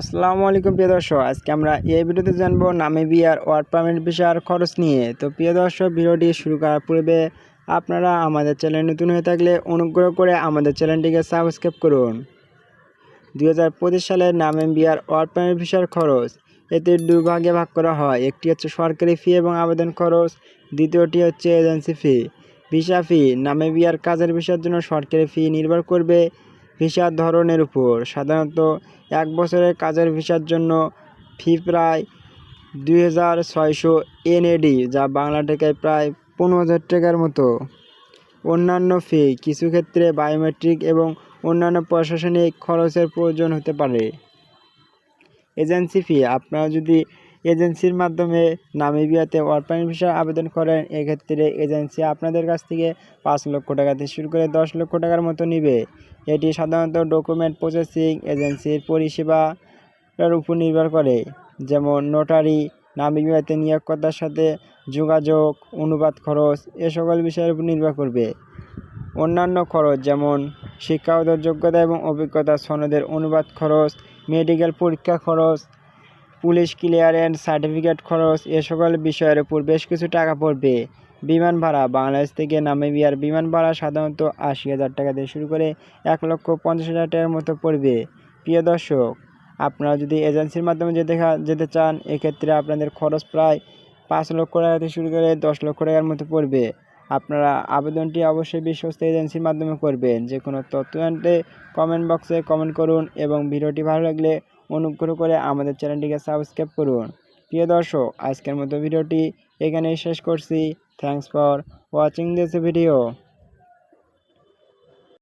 আসসালামু আলাইকুম, প্রিয় দর্শক। আজকে আমরা এই ভিডিওতে জানব নামিবিয়ার ওয়ার্ক পারমিট ভিসার খরচ নিয়ে। তো প্রিয় দর্শক, ভিডিওটি শুরু করার পূর্বে আপনারা আমাদের চ্যানেল নতুন হয়ে থাকলে অনুগ্রহ করে আমাদের চ্যানেলটিকে সাবস্ক্রাইব করুন। দুই হাজার পঁচিশ সালের নামিবিয়ার ওয়ার্ক পারমিট ভিসার খরচ, এতে দুই ভাগে ভাগ করা হয়। একটি হচ্ছে সরকারি ফি এবং আবেদন খরচ, দ্বিতীয়টি হচ্ছে এজেন্সি ফি। ভিসা ফি, নামিবিয়ার কাজের ভিসার জন্য সরকারি ফি নির্ভর করবে ভিসার ধরনের উপর। সাধারণত এক বছরের কাজের ভিসার জন্য ফি প্রায় দুই হাজার ছয়শো এনএডি, যা বাংলা টাকায় প্রায় পনেরো হাজার টাকার মতো। অন্যান্য ফি কিছু ক্ষেত্রে বায়োমেট্রিক এবং অন্যান্য প্রশাসনিক খরচের প্রয়োজন হতে পারে। এজেন্সি ফি, আপনারা যদি এজেন্সির মাধ্যমে নামিবিয়াতে ওয়ার্ক পারমিট ভিসা আবেদন করেন, এক্ষেত্রে এজেন্সি আপনাদের কাছ থেকে পাঁচ লক্ষ টাকা থেকে শুরু করে দশ লক্ষ টাকার মতো নিবে। এটি সাধারণত ডকুমেন্ট প্রসেসিং এজেন্সির পরিষেবার উপর নির্ভর করে, যেমন নোটারি, নামিবিয়াতে নিয়োগকর্তার সাথে যোগাযোগ, অনুবাদ খরচ এ সকল বিষয়ের উপর নির্ভর করবে। অন্যান্য খরচ যেমন শিক্ষাগত যোগ্যতা এবং অভিজ্ঞতা সনদের অনুবাদ খরচ, মেডিকেল পরীক্ষা খরচ পুলিশ ক্লিয়ারেন্স, সার্টিফিকেট খরচ এ সকল বিষয়ের উপর বেশ কিছু টাকা পড়বে। বিমান ভাড়া বাংলাদেশ থেকে নামিবিয়ার বিমান ভাড়া সাধারণত আশি হাজার টাকা দিয়ে শুরু করে এক লক্ষ পঞ্চাশ হাজার টাকার মতো পড়বে। প্রিয় দর্শক, আপনারা যদি এজেন্সির মাধ্যমে যেতে যেতে চান, এক্ষেত্রে আপনাদের খরচ প্রায় পাঁচ লক্ষ টাকা থেকে শুরু করে দশ লক্ষ টাকার মতো পড়বে। আপনারা আবেদনটি অবশ্যই বিশ্বস্ত এজেন্সির মাধ্যমে করবেন। যে কোনো তথ্য জানতে কমেন্ট বক্সে কমেন্ট করুন এবং ভিডিওটি ভালো লাগলে অনুগ্রহ করে আমাদের চ্যানেলটিকে সাবস্ক্রাইব করুন। প্রিয় দর্শক, আজকের মতো ভিডিওটি এখানেই শেষ করছি। Thanks for watching this video